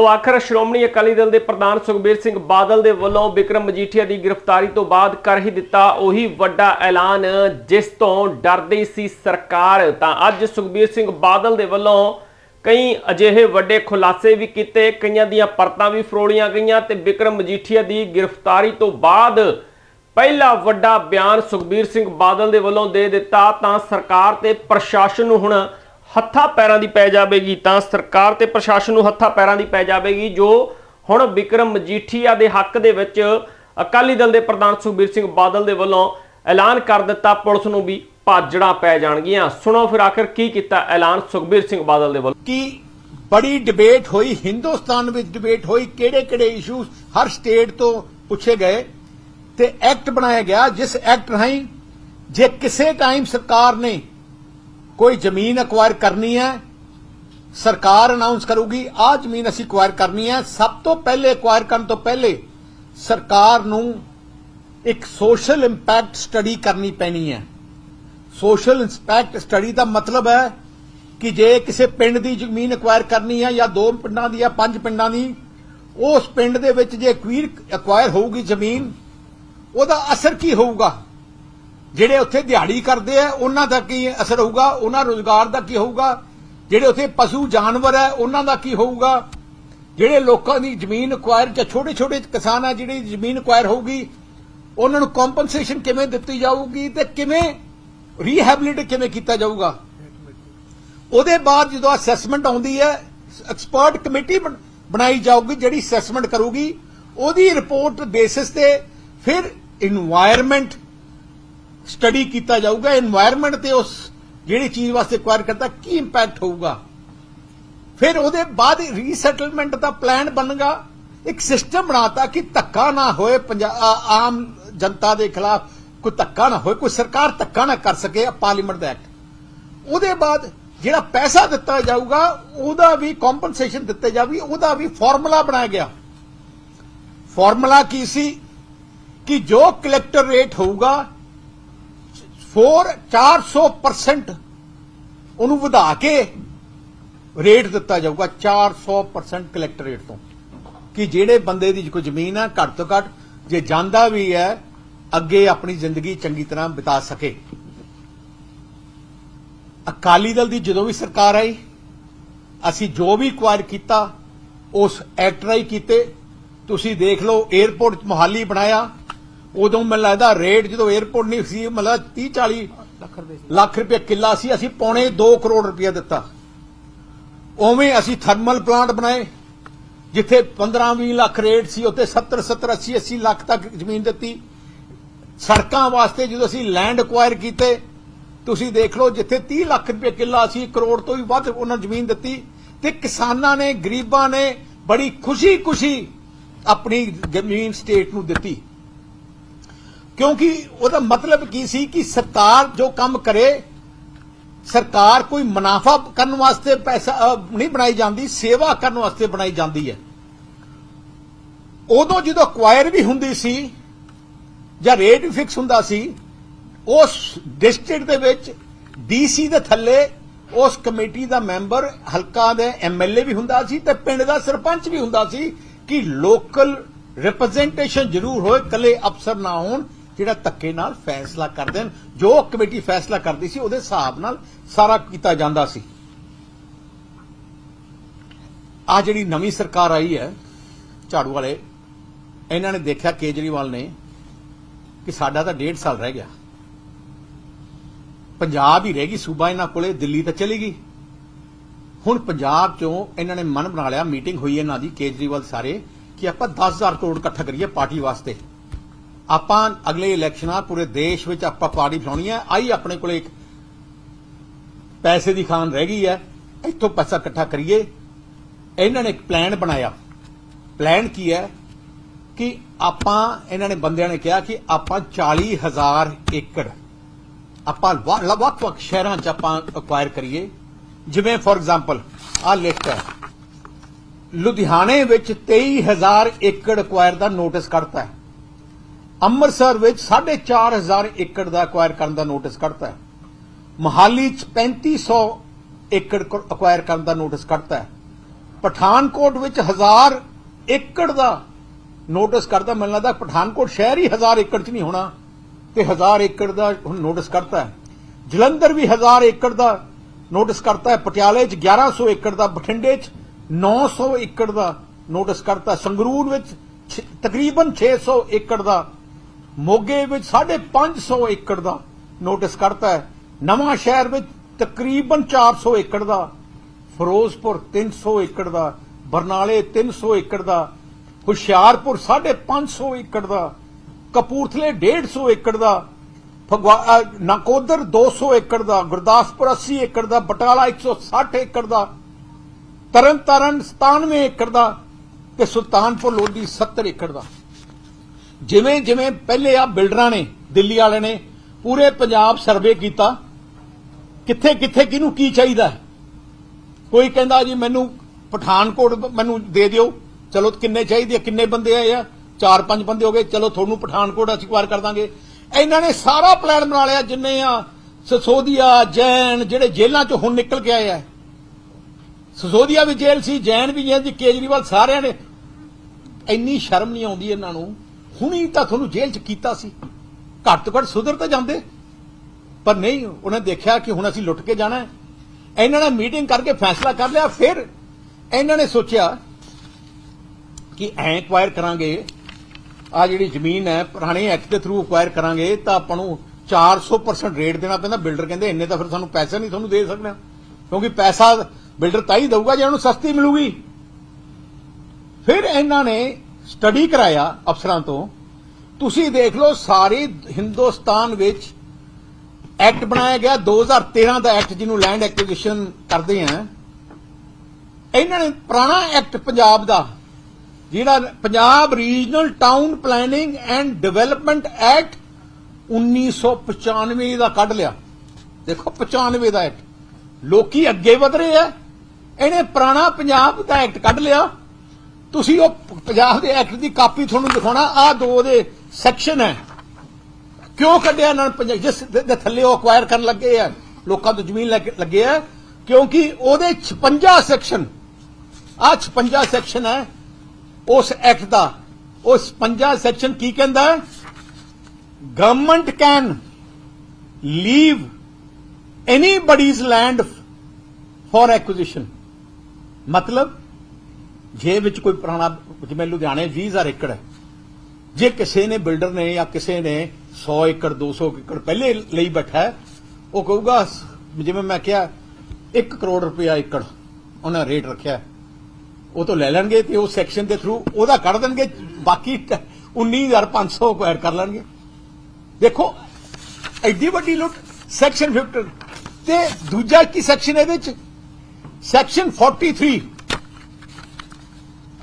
ਆਖਰ ਸ਼੍ਰੋਮਣੀ ਅਕਾਲੀ ਦਲ ਦੇ ਪ੍ਰਧਾਨ ਸੁਖਬੀਰ ਸਿੰਘ ਬਾਦਲ ਦੇ ਵੱਲੋਂ ਵਿਕਰਮ ਮਜੀਠੀਆ ਦੀ ਗ੍ਰਿਫਤਾਰੀ ਤੋਂ ਬਾਅਦ ਕਰ ਹੀ ਦਿੱਤਾ ਉਹੀ ਵੱਡਾ ਐਲਾਨ, ਜਿਸ ਤੋਂ ਡਰਦੀ ਸੀ ਸਰਕਾਰ। ਤਾਂ ਅੱਜ ਸੁਖਬੀਰ ਸਿੰਘ ਬਾਦਲ ਦੇ ਵੱਲੋਂ ਕਈ ਅਜਿਹੇ ਵੱਡੇ ਖੁਲਾਸੇ ਵੀ ਕੀਤੇ, ਕਈਆਂ ਦੀਆਂ ਪਰਤਾਂ ਵੀ ਫਰੋਲੀਆਂ ਗਈਆਂ ਤੇ ਵਿਕਰਮ ਮਜੀਠੀਆ ਦੀ ਗ੍ਰਿਫਤਾਰੀ ਤੋਂ ਬਾਅਦ ਪਹਿਲਾ ਵੱਡਾ ਬਿਆਨ ਸੁਖਬੀਰ ਸਿੰਘ ਬਾਦਲ ਦੇ ਵੱਲੋਂ ਦੇ ਦਿੱਤਾ। ਤਾਂ ਸਰਕਾਰ ਤੇ ਪ੍ਰਸ਼ਾਸਨ ਨੂੰ ਹੁਣ ਹੱਥਾਂ ਪੈਰਾਂ ਦੀ ਪੈ ਜਾਵੇਗੀ, ਤਾਂ ਸਰਕਾਰ ਤੇ ਪ੍ਰਸ਼ਾਸਨ ਨੂੰ ਹੱਥਾਂ ਪੈਰਾਂ ਦੀ ਪੈ ਜਾਵੇਗੀ, ਜੋ ਹੁਣ ਵਿਕਰਮ ਮਜੀਠੀਆ ਦੇ ਹੱਕ ਦੇ ਵਿੱਚ ਅਕਾਲੀ ਦਲ ਦੇ ਪ੍ਰਧਾਨ ਸੁਖਬੀਰ ਸਿੰਘ ਬਾਦਲ ਦੇ ਵੱਲੋਂ ਐਲਾਨ ਕਰ ਦਿੱਤਾ, ਪੁਲਿਸ ਨੂੰ ਵੀ ਭਾਜੜਾਂ ਪੈ ਜਾਣਗੀਆਂ। ਸੁਣੋ ਫਿਰ ਆਖਰ ਕੀ ਕੀਤਾ ਐਲਾਨ ਸੁਖਬੀਰ ਸਿੰਘ ਬਾਦਲ ਦੇ ਵੱਲੋਂ? ਕਿ ਬੜੀ ਡਿਬੇਟ ਹੋਈ, ਹਿੰਦੁਸਤਾਨ ਵਿੱਚ ਡਿਬੇਟ ਹੋਈ ਕਿਹੜੇ ਕਿਹੜੇ ਇਸ਼ੂਜ਼ ਹਰ ਸਟੇਟ ਤੋਂ ਪੁੱਛੇ ਗਏ ਤੇ ਐਕਟ ਬਣਾਇਆ ਗਿਆ, ਜਿਸ ਐਕਟ ਰਾਹੀਂ ਜੇ ਕਿਸੇ ਟਾਈਮ ਸਰਕਾਰ ਨੇ ਕੋਈ ਜ਼ਮੀਨ ਅਕਵਾਇਰ ਕਰਨੀ ਹੈ, ਸਰਕਾਰ ਅਨਾਉਂਸ ਕਰੂਗੀ, ਆਹ ਜ਼ਮੀਨ ਅਸੀਂ ਅਕਵਾਇਰ ਕਰਨੀ ਹੈ, ਸਭ ਤੋਂ ਪਹਿਲੇ ਅਕਵਾਇਰ ਕਰਨ ਤੋਂ ਪਹਿਲੇ ਸਰਕਾਰ ਨੂੰ ਇੱਕ ਸੋਸ਼ਲ ਇੰਪੈਕਟ ਸਟੱਡੀ ਕਰਨੀ ਪੈਣੀ ਹੈ। ਸੋਸ਼ਲ ਇੰਪੈਕਟ ਸਟੱਡੀ ਦਾ ਮਤਲਬ ਹੈ ਕਿ ਜੇ ਕਿਸੇ ਪਿੰਡ ਦੀ ਜ਼ਮੀਨ ਅਕਵਾਇਰ ਕਰਨੀ ਹੈ ਜਾਂ ਦੋ ਪਿੰਡਾਂ ਦੀ ਜਾਂ ਪੰਜ ਪਿੰਡਾਂ ਦੀ, ਉਸ ਪਿੰਡ ਦੇ ਵਿੱਚ ਜੇ ਅਕਵੀਰ ਅਕਵਾਇਰ ਹੋਊਗੀ ਜ਼ਮੀਨ, ਉਹਦਾ ਅਸਰ ਕੀ ਹੋਊਗਾ? ਜਿਹੜੇ ਉੱਥੇ ਦਿਹਾੜੀ ਕਰਦੇ ਆ, ਉਹਨਾਂ ਦਾ ਕੀ ਅਸਰ ਹੋਊਗਾ? ਉਹਨਾਂ ਰੋਜ਼ਗਾਰ ਦਾ ਕੀ ਹੋਊਗਾ? ਜਿਹੜੇ ਉੱਥੇ ਪਸ਼ੂ ਜਾਨਵਰ ਹੈ ਉਹਨਾਂ ਦਾ ਕੀ ਹੋਊਗਾ? ਜਿਹੜੇ ਲੋਕਾਂ ਦੀ ਜ਼ਮੀਨ ਅਕਵਾਇਰ ਜਾਂ ਛੋਟੇ ਛੋਟੇ ਕਿਸਾਨ ਆ, ਜਿਹੜੀ ਜ਼ਮੀਨ ਅਕਵਾਇਰ ਹੋਊਗੀ, ਉਹਨਾਂ ਨੂੰ ਕੰਪਨਸੇਸ਼ਨ ਕਿਵੇਂ ਦਿੱਤੀ ਜਾਊਗੀ ਤੇ ਕਿਵੇਂ ਰੀਹੈਬਿਲਿਟ ਕਿਵੇਂ ਕੀਤਾ ਜਾਊਗਾ? ਉਹਦੇ ਬਾਅਦ ਜਦੋਂ ਅਸੈਸਮੈਂਟ ਆਉਂਦੀ ਹੈ ਐਕਸਪਰਟ ਕਮੇਟੀ ਬਣਾਈ ਜਾਊਗੀ, ਜਿਹੜੀ ਅਸੈਸਮੈਂਟ ਕਰੂਗੀ, ਉਹਦੀ ਰਿਪੋਰਟ ਬੇਸਿਸ ਤੇ ਫਿਰ এনवायरमेंट ਸਟੱਡੀ ਕੀਤਾ ਜਾਊਗਾ এনवायरमेंट ਤੇ ਉਸ ਜਿਹੜੀ ਚੀਜ਼ ਵਾਸਤੇ ਕੁਆਇਰ ਕਰਦਾ, ਕੀ ਇੰਪੈਕਟ ਹੋਊਗਾ? ਫਿਰ ਉਹਦੇ ਬਾਅਦ ਰੀਸੈਟਲਮੈਂਟ ਦਾ ਪਲਾਨ ਬਣਗਾ। ਇੱਕ ਸਿਸਟਮ ਬਣਾਤਾ ਕਿ ਧੱਕਾ ਨਾ ਹੋਏ ਆਮ ਜਨਤਾ ਦੇ ਖਿਲਾਫ, ਕੋਈ ਧੱਕਾ ਨਾ ਹੋਏ, ਕੋਈ ਸਰਕਾਰ ਧੱਕਾ ਨਾ ਕਰ ਸਕੇ ਪਾਰਲੀਮੈਂਟ ਦਾ ਐਕਟ ਉਹਦੇ ਬਾਅਦ ਜਿਹੜਾ ਪੈਸਾ ਦਿੱਤਾ ਜਾਊਗਾ, ਉਹਦਾ ਵੀ ਕੰਪਨਸੇਸ਼ਨ ਦਿੱਤੇ ਜਾਵੀ ਉਹਦਾ ਵੀ ਫਾਰਮੂਲਾ ਬਣਾਇਆ ਗਿਆ। ਫਾਰਮੂਲਾ ਕੀ ਸੀ? ਕਿ ਜੋ ਕਲੈਕਟਰ ਰੇਟ ਹੋਊਗਾ 4 400% ਉਹਨੂੰ ਵਧਾ ਕੇ ਰੇਟ ਦਿੱਤਾ ਜਾਊਗਾ 400% ਕਲੈਕਟਰ ਰੇਟ ਤੋਂ। ਕਿ ਜਿਹੜੇ ਬੰਦੇ ਦੀ ਕੋਈ ਜ਼ਮੀਨ ਹੈ ਘੱਟ ਤੋਂ ਘੱਟ ਜੇ ਜਾਂਦਾ ਵੀ ਹੈ, ਅੱਗੇ ਆਪਣੀ ਜ਼ਿੰਦਗੀ ਚੰਗੀ ਤਰ੍ਹਾਂ ਬਿਤਾ ਸਕੇ। ਅਕਾਲੀ ਦਲ ਦੀ ਜਦੋਂ ਵੀ ਸਰਕਾਰ ਆਈ, ਅਸੀਂ ਜੋ ਵੀ ਕੁਆਇਰ ਕੀਤਾ, ਉਸ ਐਕਟ ਰਾਹੀਂ ਕੀਤੇ। ਤੁਸੀਂ ਦੇਖ ਲਓ 에어ਪੋਰਟ ਮੋਹਾਲੀ ਬਣਾਇਆ। ਉਦੋਂ ਮੈਨੂੰ ਲੱਗਦਾ ਰੇਟ ਜਦੋਂ 에어ਪੋਰਟ ਨਹੀਂ ਸੀ, ਮਤਲਬ 30 40 ਲੱਖ ਰੁਪਏ ਕਿੱਲਾ ਸੀ, ਅਸੀਂ ਪੌਣੇ 2 ਕਰੋੜ ਰੁਪਏ ਦਿੱਤਾ। ਉਵੇਂ ਅਸੀਂ ਥਰਮਲ ਪਲਾਂਟ ਬਣਾਏ, ਜਿੱਥੇ 15 20 ਲੱਖ ਰੇਟ ਸੀ, ਉੱਥੇ 70 70 80 80 ਲੱਖ ਤੱਕ ਜ਼ਮੀਨ ਦਿੱਤੀ। ਸੜਕਾਂ ਵਾਸਤੇ ਜਦੋਂ ਅਸੀਂ ਲੈਂਡ ਅਕਵਾਇਰ ਕੀਤੇ, ਤੁਸੀਂ ਦੇਖ ਲਓ, ਜਿੱਥੇ 30 ਲੱਖ ਰੁਪਏ ਕਿੱਲਾ ਸੀ, ਕਰੋੜ ਤੋਂ ਵੀ ਵੱਧ ਉਹਨਾਂ ਜ਼ਮੀਨ ਦਿੱਤੀ ਤੇ ਕਿਸਾਨਾਂ ਨੇ, ਗਰੀਬਾਂ ਨੇ ਬੜੀ ਖੁਸ਼ੀ-ਖੁਸ਼ੀ ਆਪਣੀ ਜ਼ਮੀਨ ਸਟੇਟ ਨੂੰ ਦਿੱਤੀ। ਕਿਉਂਕਿ ਉਹਦਾ ਮਤਲਬ ਕੀ ਸੀ ਕਿ ਸਰਕਾਰ ਜੋ ਕੰਮ ਕਰੇ, ਸਰਕਾਰ ਕੋਈ ਮੁਨਾਫਾ ਕਰਨ ਵਾਸਤੇ ਪੈਸਾ ਨਹੀਂ ਬਣਾਈ ਜਾਂਦੀ, ਸੇਵਾ ਕਰਨ ਵਾਸਤੇ ਬਣਾਈ ਜਾਂਦੀ ਹੈ। ਉਦੋਂ ਜਦੋਂ ਅਕਵਾਇਰ ਵੀ ਹੁੰਦੀ ਸੀ ਜਾਂ ਰੇਟ ਵੀ ਫਿਕਸ ਹੁੰਦਾ ਸੀ, ਉਸ ਡਿਸਟ੍ਰਿਕਟ ਦੇ ਵਿੱਚ ਡੀਸੀ ਦੇ ਥੱਲੇ ਉਸ ਕਮੇਟੀ ਦਾ ਮੈਂਬਰ, ਹਲਕਾ ਦੇ ਐਮਐਲਏ ਵੀ ਹੁੰਦਾ ਸੀ ਤੇ ਪਿੰਡ ਦਾ ਸਰਪੰਚ ਵੀ ਹੁੰਦਾ ਸੀ ਕਿ ਲੋਕਲ ਰਿਪਰੈਜ਼ੈਂਟੇਸ਼ਨ ਜ਼ਰੂਰ ਹੋਏ ਕੱਲੇ ਅਫਸਰ ਨਾ ਹੋਣ। ਜਿਹੜਾ ਧੱਕੇ ਨਾਲ ਫੈਸਲਾ ਕਰਦੇ ਦੇਣ ਜੋ ਕਮੇਟੀ ਫੈਸਲਾ ਕਰਦੀ ਸੀ, ਉਹਦੇ ਹਿਸਾਬ ਨਾਲ ਸਾਰਾ ਕੀਤਾ ਜਾਂਦਾ ਸੀ। ਆ ਜਿਹੜੀ ਨਵੀਂ ਸਰਕਾਰ ਆਈ ਹੈ, ਝਾੜੂ ਵਾਲੇ, ਇਹਨਾਂ ਨੇ ਦੇਖਿਆ ਕੇਜਰੀਵਾਲ ਨੇ ਕਿ ਸਾਡਾ ਤਾਂ ਡੇਢ ਸਾਲ ਰਹਿ ਗਿਆ। ਪੰਜਾਬ ਹੀ ਰਹਿ ਗਈ, ਸੂਬਾ ਇਹਨਾਂ ਕੋਲੇ, ਦਿੱਲੀ ਤਾਂ ਚਲੀ ਗਈ। ਹੁਣ ਪੰਜਾਬ ਚੋਂ ਇਹਨਾਂ ਨੇ ਮਨ ਬਣਾ ਲਿਆ, ਮੀਟਿੰਗ ਹੋਈ ਇਹਨਾਂ ਦੀ ਕੇਜਰੀਵਾਲ ਸਾਰੇ, ਕਿ ਆਪਾਂ 10000 ਕਰੋੜ ਇਕੱਠਾ ਕਰੀਏ ਪਾਰਟੀ ਵਾਸਤੇ। ਆਪਾਂ ਅਗਲੇ ਇਲੈਕਸ਼ਨਾਂ ਪੂਰੇ ਦੇਸ਼ ਵਿੱਚ ਆਪਾਂ ਪਾਰਟੀ ਬਣਾਉਣੀ ਹੈ ਆਈ ਆਪਣੇ ਕੋਲੇ ਇੱਕ ਪੈਸੇ ਦੀ ਖਾਨ ਰਹਿ ਗਈ ਹੈ ਇੱਥੋਂ ਪੈਸਾ ਇਕੱਠਾ ਕਰੀਏ। ਇਹਨਾਂ ਨੇ ਇੱਕ ਪਲਾਨ ਬਣਾਇਆ। ਪਲਾਨ ਕੀ ਹੈ? ਕਿ ਆਪਾਂ, ਇਹਨਾਂ ਨੇ ਬੰਦਿਆਂ ਨੇ ਕਿਹਾ ਕਿ ਆਪਾਂ 40000 ਏਕੜ, ਆਪਾਂ ਵੱਖ-ਵੱਖ ਸ਼ਹਿਰਾਂ 'ਚ ਆਪਾਂ ਅਕਵਾਇਰ ਕਰੀਏ। ਜਿਵੇਂ ਫੋਰ ਐਗਜ਼ਾਮਪਲ ਆਹ ਲਿਸਟ ਹੈ। ਲੁਧਿਆਣੇ ਵਿੱਚ 23000 ਏਕੜ ਅਕਵਾਇਰ ਦਾ ਨੋਟਿਸ ਕੱਢਤਾ ਹੈ। ਅੰਮ੍ਰਿਤਸਰ ਵਿੱਚ 4500 ਏਕੜ ਦਾ ਅਕਵਾਇਰ ਕਰਨ ਦਾ ਨੋਟਿਸ ਕੱਢਤਾ ਹੈ। ਮੋਹਾਲੀ 'ਚ 3500 ਏਕੜ ਅਕਵਾਇਰ ਕਰਨ ਦਾ ਨੋਟਿਸ ਕੱਢਤਾ ਹੈ। ਪਠਾਨਕੋਟ ਵਿੱਚ 1000 ਏਕੜ ਦਾ ਨੋਟਿਸ ਕਰਦਾ ਮੈਨੂੰ ਲੱਗਦਾ ਪਠਾਨਕੋਟ ਸ਼ਹਿਰ ਹੀ 1000 ਏਕੜ ਚ ਨਹੀਂ ਹੋਣਾ ਤੇ 1000 ਏਕੜ ਦਾ ਹੁਣ ਨੋਟਿਸ ਕਰਤਾ ਹੈ। ਜਲੰਧਰ ਵੀ 1000 ਏਕੜ ਦਾ ਨੋਟਿਸ ਕਰਤਾ ਹੈ। ਪਟਿਆਲੇ ਚ 1100 ਏਕੜ ਦਾ, ਬਠਿੰਡੇ ਚ 900 ਏਕੜ ਦਾ ਨੋਟਿਸ ਕਰਤਾ ਹੈ। ਸੰਗਰੂਰ ਵਿੱਚ ਛ- ਤਕਰੀਬਨ 600 ਏਕੜ ਦਾ ਮੋਗੇ ਵਿੱਚ 550 ਏਕੜ ਦਾ ਨੋਟਿਸ ਕਰਤਾ ਹੈ। ਨਵਾਂ ਸ਼ਹਿਰ ਵਿੱਚ ਤਕਰੀਬਨ 400 ਏਕੜ ਦਾ ਫਿਰੋਜ਼ਪੁਰ 300 ਏਕੜ ਦਾ ਬਰਨਾਲੇ 300 ਏਕੜ ਦਾ ਹੁਸ਼ਿਆਰਪੁਰ 550 ਏਕੜ ਦਾ ਕਪੂਰਥਲੇ 150 ਏਕੜ ਦਾ ਫਗਵਾ ਅ, ਨਕੋਦਰ 200 ਏਕੜ ਦਾ ਗੁਰਦਾਸਪੁਰ 80 ਏਕੜ ਦਾ ਬਟਾਲਾ 160 ਏਕੜ ਦਾ ਤਰਨਤਾਰਨ 97 ਏਕੜ ਦਾ ਤੇ ਸੁਲਤਾਨਪੁਰ ਲੋਧੀ 70 ਏਕੜ ਦਾ। ਜਿਵੇਂ ਜਿਵੇਂ ਪਹਿਲੇ ਆ ਬਿਲਡਰਾਂ ਨੇ, ਦਿੱਲੀ ਵਾਲੇ ਨੇ, ਪੂਰੇ ਪੰਜਾਬ ਸਰਵੇ ਕੀਤਾ, ਕਿੱਥੇ ਕਿੱਥੇ ਕਿਹਨੂੰ ਕੀ ਚਾਹੀਦਾ ਕੋਈ ਕਹਿੰਦਾ ਜੀ ਮੈਨੂੰ ਪਠਾਨਕੋਟ ਮੈਨੂੰ ਦੇ ਦਿਓ, ਚਲੋ ਕਿੰਨੇ ਚਾਹੀਦੇ ਆ, ਕਿੰਨੇ ਬੰਦੇ ਆਏ ਆ? ਚਾਰ ਪੰਜ ਬੰਦੇ ਹੋ ਗਏ, ਚਲੋ ਤੁਹਾਨੂੰ ਪਠਾਨਕੋਟ ਅਸੀਂ ਅਕਵਾਇਰ ਕਰ ਦਾਂਗੇ। ਇਹਨਾਂ ਨੇ ਸਾਰਾ ਪਲਾਨ ਬਣਾ ਲਿਆ, ਜਿੰਨੇ ਆ ਸਸੋਦੀਆ, ਜੈਨ, ਜਿਹੜੇ ਜੇਲ੍ਹਾਂ ਚੋਂ ਹੁਣ ਨਿਕਲ ਕੇ ਆਏ ਆ। ਸਸੋਦੀਆ ਵੀ ਜੇਲ੍ਹ ਸੀ, ਜੈਨ ਵੀ ਜੇਲ੍ਹ ਜੀ ਕੇਜਰੀਵਾਲ ਸਾਰਿਆਂ ਨੇ। ਇੰਨੀ ਸ਼ਰਮ ਨਹੀਂ ਆਉਂਦੀ ਇਹਨਾਂ ਨੂੰ। ਹੁਣੀ ਤਾਂ ਤੁਹਾਨੂੰ ਜੇਲ੍ਹ 'ਚ ਕੀਤਾ ਸੀ। ਘੱਟ ਤੋਂ ਘੱਟ ਸੁਧਰ ਤਾਂ ਜਾਂਦੇ। ਪਰ ਨਹੀਂ, ਉਹਨੇ ਦੇਖਿਆ ਕਿ ਹੁਣ ਅਸੀਂ ਲੁੱਟ ਕੇ ਜਾਣਾ ਹੈ। ਇਹਨਾਂ ਨੇ ਮੀਟਿੰਗ ਕਰਕੇ ਫੈਸਲਾ ਕਰ ਲਿਆ। ਫਿਰ ਇਹਨਾਂ ਨੇ ਸੋਚਿਆ ਕਿ ਐ ਐਕਵਾਇਰ ਕਰਾਂਗੇ। ਆ ਜਿਹੜੀ ਜ਼ਮੀਨ ਹੈ, ਪੁਰਾਣੇ ਐਕਟ ਦੇ ਥਰੂ ਐਕਵਾਇਰ ਕਰਾਂਗੇ ਤਾਂ ਆਪਾਂ ਨੂੰ 400% ਰੇਟ ਦੇਣਾ ਪੈਂਦਾ। ਬਿਲਡਰ ਕਹਿੰਦੇ ਇੰਨੇ ਤਾਂ ਫਿਰ ਸਾਨੂੰ ਪੈਸਾ ਨਹੀਂ ਤੁਹਾਨੂੰ ਦੇ ਸਕਣਾ ਕਿਉਂਕਿ ਪੈਸਾ ਬਿਲਡਰ ਤਾਂ ਹੀ ਦਊਗਾ ਜੇ ਉਹਨੂੰ ਸਸਤੀ ਮਿਲੂਗੀ। ਫਿਰ ਇਹਨਾਂ ਨੇ ਸਟੱਡੀ ਕਰਾਇਆ ਅਫਸਰਾਂ ਤੋਂ, ਤੁਸੀਂ ਦੇਖ ਲਓ ਸਾਰੇ ਹਿੰਦੁਸਤਾਨ ਵਿੱਚ ਐਕਟ ਬਣਾਇਆ ਗਿਆ 2013 ਦਾ ਐਕਟ ਜਿਹਨੂੰ ਲੈਂਡ ਐਕੁਜੀਸ਼ਨ ਕਰਦੇ ਆ। ਇਹਨਾਂ ਨੇ ਪੁਰਾਣਾ ਐਕਟ ਪੰਜਾਬ ਦਾ, ਜਿਹੜਾ Punjab regional town planning and development act 1995 ਦਾ ਕੱਢ ਲਿਆ। ਦੇਖੋ 95 ਦਾ ਐਕਟ। ਲੋਕੀ ਅੱਗੇ ਵਧ ਰਹੇ ਆ। ਇਹਨੇ ਪੁਰਾਣਾ ਪੰਜਾਬ ਦਾ ਐਕਟ ਕੱਢ ਲਿਆ। ਤੁਸੀਂ ਉਹ ਪੰਜਾਬ ਦੇ ਐਕਟ ਦੀ ਕਾਪੀ ਤੁਹਾਨੂੰ ਦਿਖਾਉਣਾ ਆ ਦੋ ਦੇ ਸੈਕਸ਼ਨ ਹੈ। ਕਿਉਂ ਕੱਢਿਆ ਇਹਨਾਂ ਨੇ ਪੰਜਾਬ ਜਿਸ ਦੇ ਥੱਲੇ ਉਹ ਅਕਵਾਇਰ ਕਰਨ ਲੱਗੇ ਆ, ਲੋਕਾਂ ਤੋਂ ਜ਼ਮੀਨ ਲੈ ਲੱਗੇ ਆ, ਕਿਉਂਕਿ ਉਹਦੇ 56 ਸੈਕਸ਼ਨ ਆ 56 ਸੈਕਸ਼ਨ ਹੈ, ਉਸ ਐਕਟ ਦਾ। ਉਹ 56 ਸੈਕਸ਼ਨ ਕੀ ਕਹਿੰਦਾ? ਹੈ government can leave anybody's land for acquisition ਮਤਲਬ ਜੇ ਵਿੱਚ ਕੋਈ ਪੁਰਾਣਾ, ਜਿਵੇਂ ਲੁਧਿਆਣੇ 20000 ਏਕੜ ਹੈ। ਜੇ ਕਿਸੇ ਨੇ ਬਿਲਡਰ ਨੇ ਜਾਂ ਕਿਸੇ ਨੇ 100 ਏਕੜ 200 ਏਕੜ ਪਹਿਲੇ ਲਈ ਬੈਠਾ ਹੈ, ਉਹ ਕਹੂਗਾ, ਜਿਵੇਂ ਮੈਂ ਕਿਹਾ 1 ਕਰੋੜ ਰੁਪਇਆ ਏਕੜ ਉਹਨਾਂ ਰੇਟ ਰੱਖਿਆ ਉਹ ਤੋਂ ਲੈ ਲੈਣਗੇ ਤੇ ਉਹ ਸੈਕਸ਼ਨ ਦੇ ਥਰੂ ਉਹਦਾ ਕੱਢ ਦੇਣਗੇ, ਬਾਕੀ 19500 ਐਡ ਕਰ ਲੈਣਗੇ। ਦੇਖੋ, ਐਡੀ ਵੱਡੀ ਲੁੱਟ ਸੈਕਸ਼ਨ 50 ਤੇ ਦੂਜਾ ਕੀ ਸੈਕਸ਼ਨ ਇਹਦੇ ਚ ਸੈਕਸ਼ਨ 43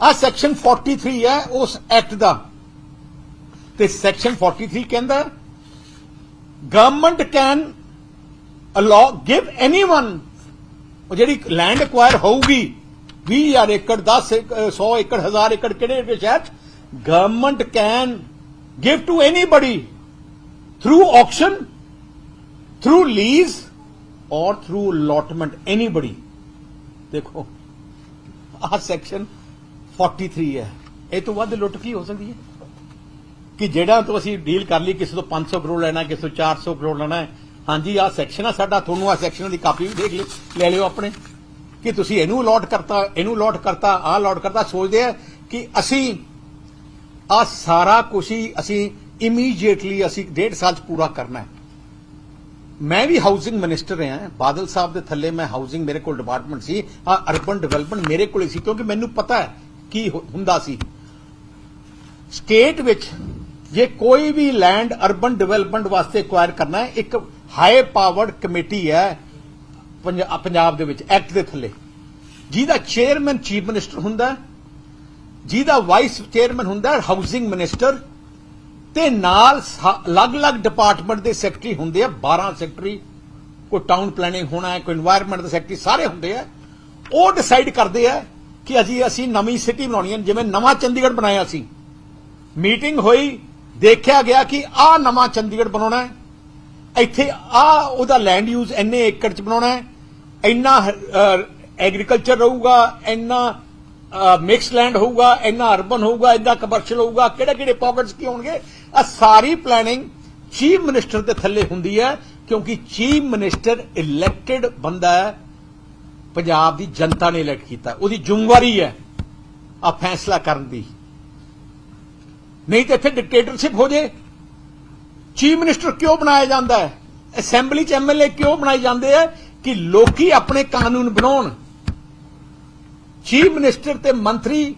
ਆ ਸੈਕਸ਼ਨ 43 ਹੈ ਉਸ ਐਕਟ ਦਾ ਤੇ ਸੈਕਸ਼ਨ 43 ਕਹਿੰਦਾ government can allow give anyone ਉਹ ਜਿਹੜੀ ਲੈਂਡ ਐਕਵਾਇਰ ਹੋਊਗੀ 20000 ਏਕੜ 10 ਏਕ- ਅਹ 100 ਏਕੜ 1000 ਏਕੜ ਕਿਹੜੇ ਦੇ ਸ਼ਹਿਰ government can give to anybody through auction through lease or through allotment anybody ਦੇਖੋ ਆਹ ਸੈਕਸ਼ਨ 43 ਹੈ। ਇਹ ਤੋਂ ਵੱਧ ਲੁੱਟ ਕੀ ਹੋ ਸਕਦੀ ਹੈ? ਕਿ ਜਿਹੜਾ ਤੋਂ ਅਸੀਂ ਡੀਲ ਕਰ ਲਈ, ਕਿਸੇ ਤੋਂ 500 ਕਰੋੜ ਲੈਣਾ, ਕਿਸੇ ਤੋਂ 400 ਕਰੋੜ ਲੈਣਾ ਹੈ। ਹਾਂਜੀ, ਆਹ ਸੈਕਸ਼ਨ ਆ ਸਾਡਾ, ਤੁਹਾਨੂੰ ਆ ਸੈਕਸ਼ਨ ਦੀ ਕਾਪੀ ਵੀ ਦੇਖ ਲਿਓ ਲੈ ਲਿਓ ਆਪਣੇ। ਕਿ ਤੁਸੀਂ ਇਹਨੂੰ ਅਲੋਟ ਕਰਤਾ, ਇਹਨੂੰ ਅਲੋਟ ਕਰਤਾ, ਆਹ ਅਲੋਟ ਕਰਤਾ, ਸੋਚਦੇ ਆ ਕਿ ਅਸੀਂ ਆ ਸਾਰਾ ਕੁਝ ਹੀ ਅਸੀਂ ਇਮੀਡੀਏਟਲੀ ਅਸੀਂ ਡੇਢ ਸਾਲ ਚ ਪੂਰਾ ਕਰਨਾ ਹੈ। ਮੈਂ ਵੀ ਹਾਊਸਿੰਗ ਮਿਨਿਸਟਰ ਰਿਹਾ ਬਾਦਲ ਸਾਹਿਬ ਦੇ ਥੱਲੇ ਮੈਂ ਹਾਊਸਿੰਗ ਮੇਰੇ ਕੋਲ ਡਿਪਾਰਟਮੈਂਟ ਸੀ। ਆ ਅਰਬਨ ਡਿਵੈਲਪਮੈਂਟ ਮੇਰੇ ਕੋਲ ਹੀ ਸੀ, ਕਿਉਂਕਿ ਮੈਨੂੰ ਪਤਾ ਹੈ ਕੀ ਹੁੰਦਾ ਸੀ? ਸਟੇਟ ਵਿੱਚ ਜੇ ਕੋਈ ਵੀ ਲੈਂਡ ਅਰਬਨ ਡਿਵੈਲਪਮੈਂਟ ਵਾਸਤੇ ਐਕਵਾਇਰ ਕਰਨਾ ਹੈ, ਇੱਕ ਹਾਈ ਪਾਵਰਡ ਕਮੇਟੀ ਹੈ ਪੰਜਾਬ ਦੇ ਵਿੱਚ ਐਕਟ ਦੇ ਥੱਲੇ। ਜਿਹਦਾ ਚੇਅਰਮੈਨ ਚੀਫ ਮਿਨਿਸਟਰ ਹੁੰਦਾ ਜਿਹਦਾ ਵਾਈਸ ਚੇਅਰਮੈਨ ਹੁੰਦਾ ਹਾਊਸਿੰਗ ਮਿਨਿਸਟਰ ਤੇ ਨਾਲ ਅਲੱਗ-ਅਲੱਗ ਡਿਪਾਰਟਮੈਂਟ ਦੇ ਸੈਕਟਰੀ ਹੁੰਦੇ ਆ 12 ਸੈਕਟਰੀ ਕੋਈ ਟਾਊਨ ਪਲੈਨਿੰਗ ਹੋਣਾ ਹੈ, ਕੋਈ এনवायरमेंट ਦਾ ਸੈਕਟਰੀ ਸਾਰੇ ਹੁੰਦੇ ਆ। ਉਹ ਡਿਸਾਈਡ ਕਰਦੇ ਆ ਕਿ ਅਸੀਂ ਅਸੀਂ ਨਵੀਂ ਸਿਟੀ ਬਣਾਉਣੀ ਹੈ, ਜਿਵੇਂ ਨਵਾਂ ਚੰਡੀਗੜ੍ਹ ਬਣਾਇਆ ਸੀ। ਮੀਟਿੰਗ ਹੋਈ, ਦੇਖਿਆ ਗਿਆ ਕਿ ਆਹ ਨਵਾਂ ਚੰਡੀਗੜ੍ਹ ਬਣਾਉਣਾ ਹੈ। ਇੱਥੇ ਆ ਉਹਦਾ ਲੈਂਡ ਯੂਜ਼ ਇੰਨੇ ਏਕੜ ਚ ਬਣਾਉਣਾ ਹੈ। ਇੰਨਾ ਐਗਰੀਕਲਚਰ ਰਹੂਗਾ, ਇੰਨਾ ਮਿਕਸ ਲੈਂਡ ਹੋਊਗਾ, ਇੰਨਾ ਅਰਬਨ ਹੋਊਗਾ, ਇੰਨਾ ਕਮਰਸ਼ੀਅਲ ਹੋਊਗਾ। ਕਿਹੜੇ ਕਿਹੜੇ ਪਾਕਟਸ ਕੀ ਹੋਣਗੇ? ਆ ਸਾਰੀ ਪਲੈਨਿੰਗ ਚੀਫ ਮਿਨਿਸਟਰ ਦੇ ਥੱਲੇ ਹੁੰਦੀ ਹੈ, ਕਿਉਂਕਿ ਚੀਫ ਮਿਨਿਸਟਰ ਇਲੈਕਟਿਡ ਬੰਦਾ ਹੈ। ਪੰਜਾਬ ਦੀ ਜਨਤਾ ਨੇ ਇਲੈਕਟ ਕੀਤਾ। ਉਹਦੀ ਜ਼ਿੰਮੇਵਾਰੀ ਹੈ ਆ ਫੈਸਲਾ ਕਰਨ ਦੀ। ਨਹੀਂ ਤੇ ਇੱਥੇ ਡਿਕਟੇਟਰਸ਼ਿਪ ਹੋ ਜੇ। ਚੀਫ ਮਿਨਿਸਟਰ ਕਿਉਂ ਬਣਾਇਆ ਜਾਂਦਾ ਹੈ? ਅਸੈਂਬਲੀ ਚ ਐਮਐਲਏ ਕਿਉਂ ਬਣਾਏ ਜਾਂਦੇ ਆ? ਕਿ ਲੋਕੀ ਆਪਣੇ ਕਾਨੂੰਨ ਬਣਾਉਣ। ਚੀਫ ਮਿਨਿਸਟਰ ਤੇ ਮੰਤਰੀ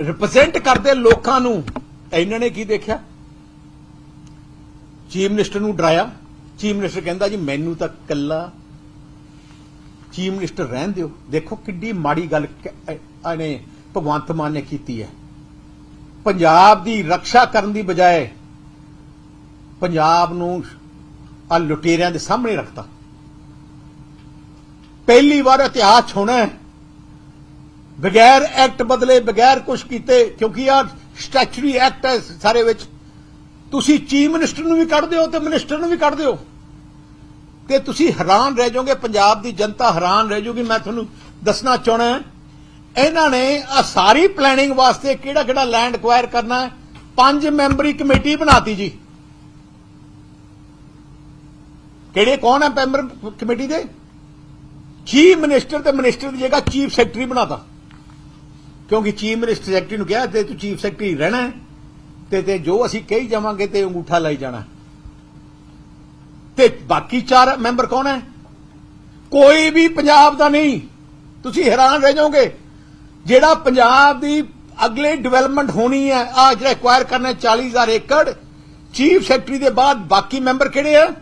ਰਿਪਰੈਜ਼ੈਂਟ ਕਰਦੇ ਲੋਕਾਂ ਨੂੰ। ਇਹਨਾਂ ਨੇ ਕੀ ਦੇਖਿਆ? ਚੀਫ ਮਿਨਿਸਟਰ ਨੂੰ ਡਰਾਇਆ। ਚੀਫ ਮਿਨਿਸਟਰ ਕਹਿੰਦਾ ਜੀ, ਮੈਨੂੰ ਤਾਂ ਕੱਲਾ ਚੀਫ ਮਿਨਿਸਟਰ ਰਹਿਣ ਦਿਓ। ਦੇਖੋ ਕਿੱਡੀ ਮਾੜੀ ਗੱਲ ਇਹਨੇ ਭਗਵੰਤ ਮਾਨ ਨੇ ਕੀਤੀ ਹੈ। ਪੰਜਾਬ ਦੀ ਰੱਖਿਆ ਕਰਨ ਦੀ ਬਜਾਏ ਪੰਜਾਬ ਨੂੰ ਆ ਲੁਟੇਰਿਆਂ ਦੇ ਸਾਹਮਣੇ ਰੱਖਤਾ। ਪਹਿਲੀ ਵਾਰ ਇਤਿਹਾਸ ਹੋਣਾ ਹੈ। ਬਗੈਰ ਐਕਟ ਬਦਲੇ, ਬਗੈਰ ਕੁਝ ਕੀਤੇ, ਕਿਉਂਕਿ ਆ ਸਟੈਚੂਰੀ ਐਕਟ ਹੈ ਸਾਰੇ ਵਿੱਚ। ਤੁਸੀਂ ਚੀਫ ਮਿਨਿਸਟਰ ਨੂੰ ਵੀ ਕੱਢ ਦਿਓ ਤੇ ਮਿਨਿਸਟਰ ਨੂੰ ਵੀ ਕੱਢ ਦਿਓ। ਤੇ ਤੁਸੀਂ ਹੈਰਾਨ ਰਹਿ ਜਾਓਗੇ, ਪੰਜਾਬ ਦੀ ਜਨਤਾ ਹੈਰਾਨ ਰਹਿ ਜਾਊਗੀ ਮੈਂ ਤੁਹਾਨੂੰ ਦੱਸਣਾ ਚਾਹਣਾ ਇਹਨਾਂ ਨੇ ਆ ਸਾਰੀ ਪਲੈਨਿੰਗ ਵਾਸਤੇ ਕਿਹੜਾ ਕਿਹੜਾ ਲੈਂਡ ਐਕਵਾਇਰ ਕਰਨਾ ਹੈ? ਪੰਜ ਮੈਂਬਰੀ ਕਮੇਟੀ ਬਣਾਤੀ ਜੀ। ਕਿਹੜੇ ਕੌਣ ਹੈ ਮੈਂਬਰ ਕਮੇਟੀ ਦੇ? ਚੀਫ ਮਿਨਿਸਟਰ ਤੇ ਮਿਨਿਸਟਰ ਦੀ ਜਗ੍ਹਾ ਚੀਫ ਸੈਕਟਰੀ ਬਣਾਤਾ। ਕਿਉਂਕਿ ਚੀਫ ਮਿਨਿਸਟਰ ਸੈਕਟਰੀ ਨੂੰ ਕਿਹਾ ਤੇ ਤੂੰ ਚੀਫ ਸੈਕਟਰੀ ਰਹਿਣਾ ਤੇ ਤੇ ਜੋ ਅਸੀਂ ਕਹੀ ਜਾਵਾਂਗੇ ਤੇ ਅੰਗੂਠਾ ਲਾਈ ਜਾਣਾ ਤੇ ਬਾਕੀ ਚਾਰ ਮੈਂਬਰ ਕੌਣ ਹੈ? ਕੋਈ ਵੀ ਪੰਜਾਬ ਦਾ ਨਹੀਂ। ਤੁਸੀਂ ਹੈਰਾਨ ਰਹਿ ਜਾਓਗੇ। ਜਿਹੜਾ ਪੰਜਾਬ ਦੀ ਅਗਲੇ ਡਿਵੈਲਪਮੈਂਟ ਹੋਣੀ ਹੈ ਆ ਜਿਹੜਾ ਐਕਵਾਇਰ ਕਰਨਾ ਹੈ 40000 ਏਕੜ ਚੀਫ ਸੈਕਟਰੀ ਦੇ ਬਾਅਦ ਬਾਕੀ ਮੈਂਬਰ ਕਿਹੜੇ ਆ?